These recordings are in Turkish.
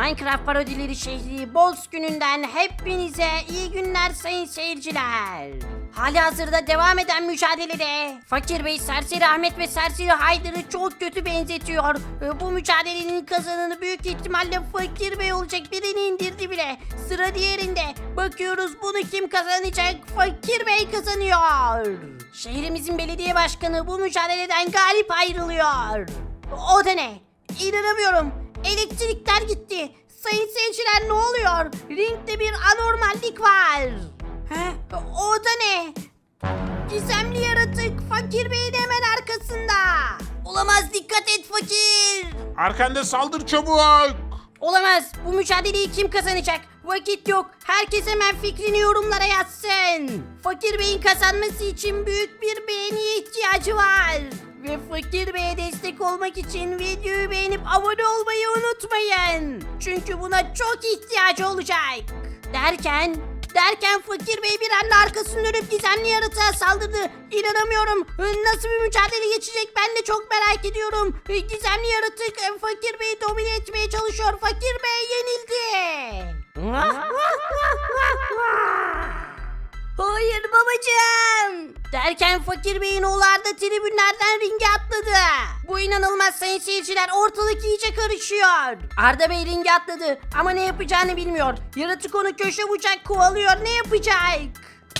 Minecraft parodileri şehri Bols gününden hepinize iyi günler sayın seyirciler. Hali hazırda devam eden mücadelede Fakir Bey Serseri Ahmet ve Serseri Haydar'ı çok kötü benzetiyor. Ee, Bu mücadelenin kazananı büyük ihtimalle Fakir Bey olacak birini indirdi bile. Sıra diğerinde. Bakıyoruz bunu kim kazanacak? Fakir Bey kazanıyor. Şehrimizin belediye başkanı bu mücadeleden galip ayrılıyor. O da ne? İnanamıyorum. Elektrikler gitti. Sayın seyirciler ne oluyor? Ringde bir anormallik var. He? O da ne? Gizemli yaratık Fakir Bey'in hemen arkasında. Olamaz dikkat et Fakir. Arkanda saldır çabuk. Olamaz. Bu mücadeleyi kim kazanacak? Vakit yok. Herkes hemen fikrini yorumlara yazsın. Fakir Bey'in kazanması için büyük bir beğeniye ihtiyacı var. Ve Fakir Bey'e destek olmak için videoyu beğenip abone olmayı unutmayın. Çünkü buna çok ihtiyacı olacak. Derken Derken Fakir Bey bir anda arkasını dönüp gizemli yaratığa saldırdı. İnanamıyorum. Nasıl bir mücadele geçecek ben de çok merak ediyorum. Gizemli yaratık e, Fakir Bey'i domine etmeye çalışıyor. Fakir Bey yenildi. Hayır babacığım. Derken Fakir Bey'in oğlu Arda tribünlerden ringe atladı. Bu inanılmaz sayın seyirciler ortalık iyice karışıyor. Arda Bey ringe atladı ama ne yapacağını bilmiyor. Yaratık onu köşe bucak kovalıyor ne yapacak?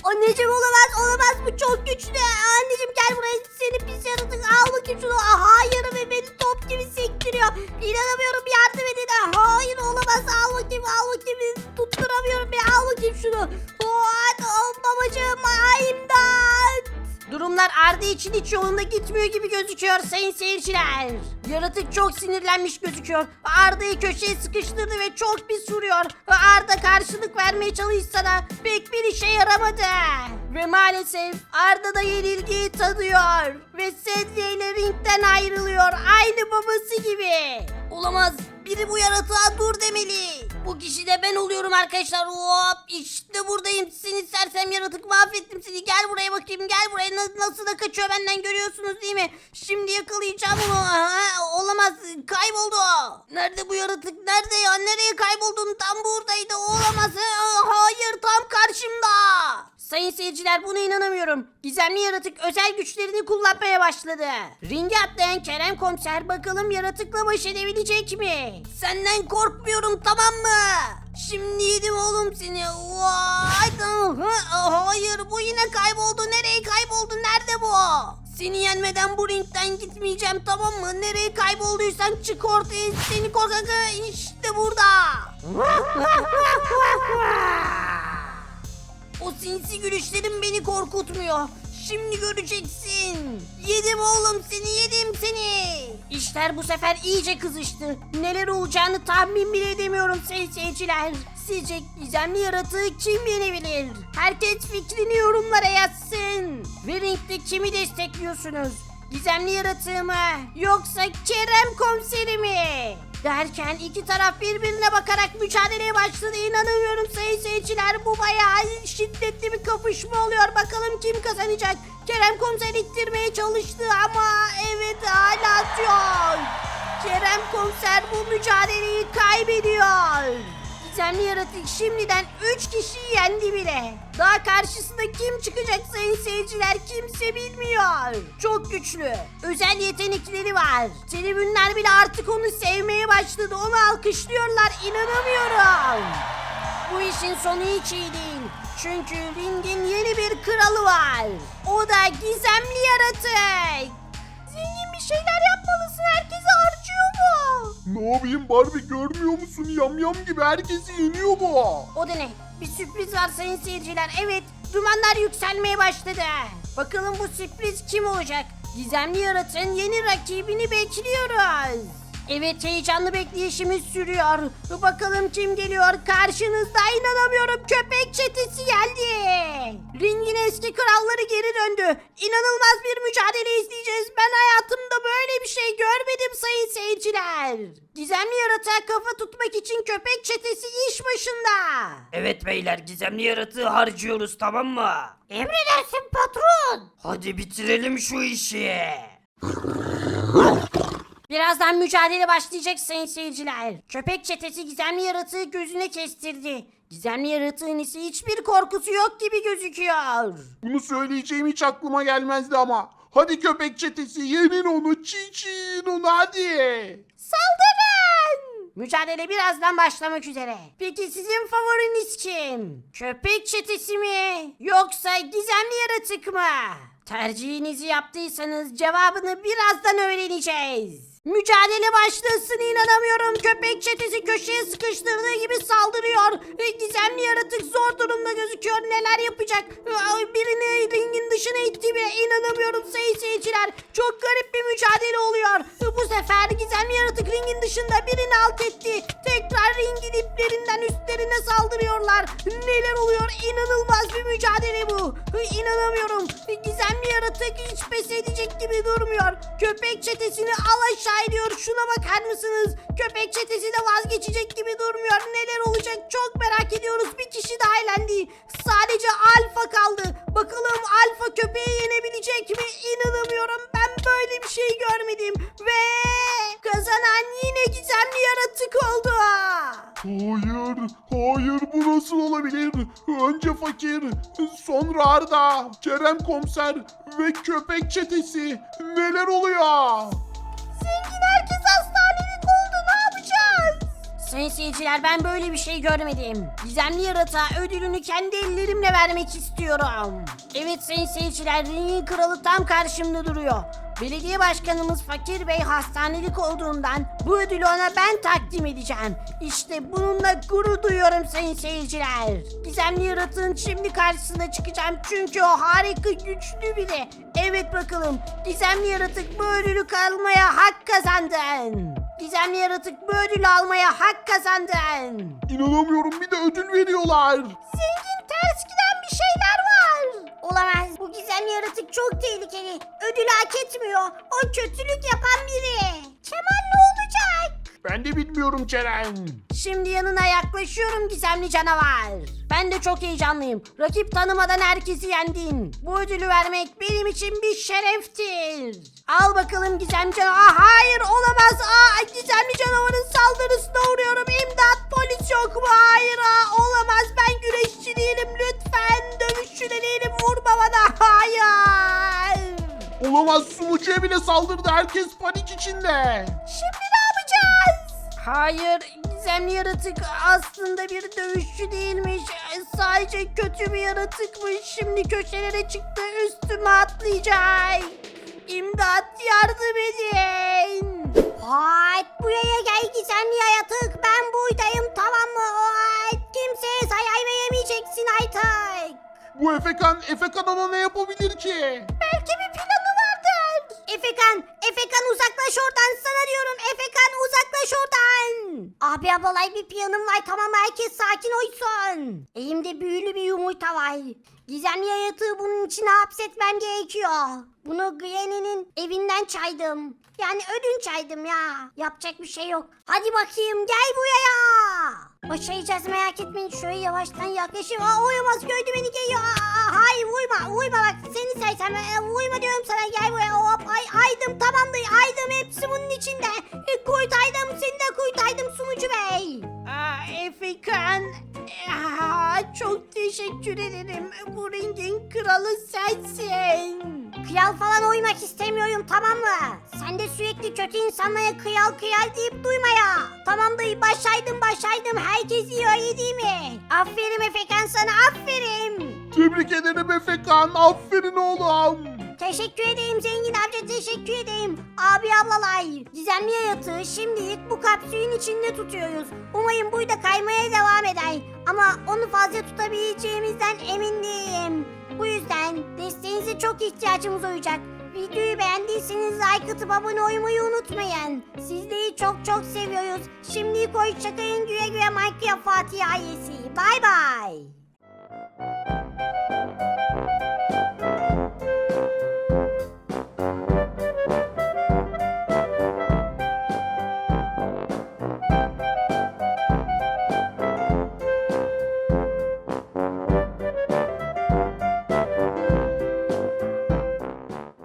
Anneciğim olamaz olamaz bu çok güçlü. Anneciğim gel buraya seni pis yaratık al bakayım şunu. Hayır ve beni top gibi sektiriyor. İnanamıyorum yardım edin. Hayır olamaz al bakayım al bakayım. Tutturamıyorum beni al bakayım şunu. Oh, babacığım ay. Durumlar Arda için hiç yolunda gitmiyor gibi gözüküyor sayın seyirciler. Yaratık çok sinirlenmiş gözüküyor. Arda'yı köşeye sıkıştırdı ve çok pis vuruyor. Arda karşılık vermeye çalışsa da pek bir işe yaramadı. Ve maalesef Arda da yenilgiyi tadıyor. Ve Sedye ile ringden ayrılıyor. Aynı babası gibi. Olamaz. Biri bu yaratığa dur demeli. Bu kişi de ben oluyorum arkadaşlar. Hop işte buradayım. Seni sersem yaratık mahvettim seni. Gel buraya bakayım gel buraya. Na- nasıl da kaçıyor benden görüyorsunuz değil mi? Şimdi yakalayacağım onu. Aha, olamaz kayboldu. Nerede bu yaratık? Nerede ya? Nereye kayboldun? Tam buradaydı. Olamaz. Ha, Hayır tam karşımda. Sayın seyirciler buna inanamıyorum. Gizemli yaratık özel güçlerini kullanmaya başladı. Ringe atlayan Kerem komiser bakalım yaratıkla baş edebilecek mi? Senden korkmuyorum tamam mı? Şimdi yedim oğlum seni. Vay, ha, Hayır bu yine kayboldu. Nereye kayboldu? Nerede bu? Seni yenmeden bu ringden gitmeyeceğim tamam mı? Nereye kaybolduysan çık ortaya seni korkak. İşte burada. O sinsi gülüşlerin beni korkutmuyor. Şimdi göreceksin. Yedim oğlum seni yedim seni. İşler bu sefer iyice kızıştı. Neler olacağını tahmin bile edemiyorum seyirciler. Sizce gizemli yaratığı kim yenebilir? Herkes fikrini yorumlara yazsın. Ve kimi destekliyorsunuz? Gizemli yaratığı mı? Yoksa Kerem komiseri mi? Derken iki taraf birbirine bakarak mücadeleye başladı. İnanamıyorum sayın seyirciler. Bu bayağı şiddetli bir kapışma oluyor. Bakalım kim kazanacak? Kerem komiser ittirmeye çalıştı ama evet hala atıyor. Kerem komiser bu mücadeleyi kaybediyor. Gizemli yaratık şimdiden 3 kişiyi yendi bile. Daha karşısında kim çıkacak sayın seyirciler kimse bilmiyor. Çok güçlü. Özel yetenekleri var. Tribünler bile artık onu sevmeye başladı. Onu alkışlıyorlar. İnanamıyorum. Bu işin sonu hiç iyi değil. Çünkü ringin yeni bir kralı var. O da gizemli yaratık. Zengin bir şeyler yapmalısın. Herkesi harcıyor? Ne yapayım Barbie görmüyor musun? Yamyam gibi herkesi yeniyor bu. O da ne? Bir sürpriz var sayın seyirciler. Evet, dumanlar yükselmeye başladı. Bakalım bu sürpriz kim olacak? Gizemli yaratığın yeni rakibini bekliyoruz. Evet heyecanlı bekleyişimiz sürüyor. Bakalım kim geliyor? Karşınızda inanamıyorum köpek çetesi geldi. Ringin eski kralları geri döndü. İnanılmaz bir mücadele izleyeceğiz. Ben hayatımda böyle bir şey görmedim sayın seyirciler. Gizemli yaratığa kafa tutmak için köpek çetesi iş başında. Evet beyler gizemli yaratığı harcıyoruz tamam mı? Emredersin patron. Hadi bitirelim şu işi. Birazdan mücadele başlayacak sayın seyirciler. Köpek çetesi gizemli yaratığı gözüne kestirdi. Gizemli yaratığın ise hiçbir korkusu yok gibi gözüküyor. Bunu söyleyeceğim hiç aklıma gelmezdi ama. Hadi köpek çetesi yenin onu çiğ çiğ yiyin onu hadi. Saldırın! Mücadele birazdan başlamak üzere. Peki sizin favoriniz kim? Köpek çetesi mi? Yoksa gizemli yaratık mı? Tercihinizi yaptıysanız cevabını birazdan öğreneceğiz. Mücadele başlasın inanamıyorum. Köpek çetesi köşeye sıkıştırdığı gibi saldırıyor. E, Gizemli yaratık zor durumda gözüküyor. Neler yapacak? E, Birini ringin dışına itti bile. İnanamıyorum sayın seyirciler. Çok garip bir mücadele oluyor. E, Bu sefer gizemli yaratık ringin dışında birini alt etti. Tekrar ringin iplerinden üstlerine saldırıyorlar. Neler oluyor? İnanılmaz bir mücadele bu. İnanamıyorum. Gizemli yaratık hiç pes edecek gibi durmuyor. Köpek çetesini al aşağı ediyor. Şuna bakar mısınız? Köpek çetesi de vazgeçecek gibi durmuyor. Neler olacak çok merak ediyoruz. Bir kişi daha elendi. Sadece Alfa kaldı. Bakalım Alfa köpeği yenebilecek mi? İnanamıyorum. Ben böyle bir şey görmedim. Ve kazanan yine gizemli yaratık oldu. Hayır, hayır bu nasıl olabilir? Önce fakir, sonra Arda, Kerem komiser ve köpek çetesi. Neler oluyor? Zengin herkes hastanelik oldu. Ne yapacağız? Sayın seyirciler ben böyle bir şey görmedim. Gizemli yaratığa ödülünü kendi ellerimle vermek istiyorum. Evet sayın seyirciler ringin kralı tam karşımda duruyor. Belediye başkanımız Fakir Bey hastanelik olduğundan bu ödülü ona ben takdim edeceğim. İşte bununla gurur duyuyorum sayın seyirciler. Gizemli yaratığın şimdi karşısına çıkacağım çünkü o harika güçlü biri. Evet bakalım gizemli yaratık bu ödülü kalmaya hak kazandın. Gizemli yaratık bu ödülü almaya hak kazandın. İnanamıyorum bir de ödül veriyorlar. Zengin ters giden bir şeyler var. Olamaz. Gizemli yaratık çok tehlikeli. Ödül hak etmiyor. O kötülük yapan biri. Kemal ne olacak? Ben de bilmiyorum Ceren. Şimdi yanına yaklaşıyorum gizemli canavar. Ben de çok heyecanlıyım. Rakip tanımadan herkesi yendin. Bu ödülü vermek benim için bir şereftir. Al bakalım gizemli canavar. Aa, hayır olamaz. Aa, gizemli canavarın saldırısına uğruyorum. İmdat polis yok mu? Hayır aa, olamaz. Ben güreşçi değilim. Değilim. Vurma bana. Hayır. Olamaz sunucuya bile saldırdı herkes panik içinde. Şimdi ne yapacağız? Hayır, gizemli yaratık aslında bir dövüşçü değilmiş. Sadece kötü bir yaratıkmış. Şimdi köşelere çıktı, üstüme atlayacak. İmdat yardım edin. Hayt buraya gel gizemli yaratık. Ben buradayım tamam mı? Hayt kimseye zarar veremeyeceksin artık. Bu Efekan, Efekan ona ne yapabilir ki? Belki bir planı vardır. Efekan, Efekan uzaklaş oradan sana diyorum. Efekan uzaklaş oradan. Abi abalay bir planım var tamam herkes sakin olsun. Elimde büyülü bir yumurta var. Gizemli yaratığı bunun içine hapsetmem gerekiyor. Bunu Granny'nin evinden çaydım. Yani ödünç çaydım ya. Yapacak bir şey yok. Hadi bakayım gel buraya. Başaracağız merak etmeyin. Şöyle yavaştan yaklaşayım. Aa, uyumaz gördü beni geliyor. Aa, hayır vurma vurma bak seni sersem. Ee, vurma diyorum sana gel buraya. Hop deyip duyma ya. Tamam dayı başaydım başaydım herkes iyi öyle değil mi? Aferin Efekan sana aferin. Tebrik ederim Efekan, aferin oğlum. Teşekkür edeyim zengin amca teşekkür edeyim. Abi ablalay. Gizemli yaratığı şimdilik bu kapsülün içinde tutuyoruz. Umarım burada kaymaya devam eder. Ama onu fazla tutabileceğimizden emin değilim. Bu yüzden desteğinize çok ihtiyacımız olacak. Videoyu beğendiyseniz like atıp abone olmayı unutmayın. Sizleri çok çok seviyoruz. Şimdilik hoşçakalın güle güle Minecraft Fatih ailesi. Bay bay.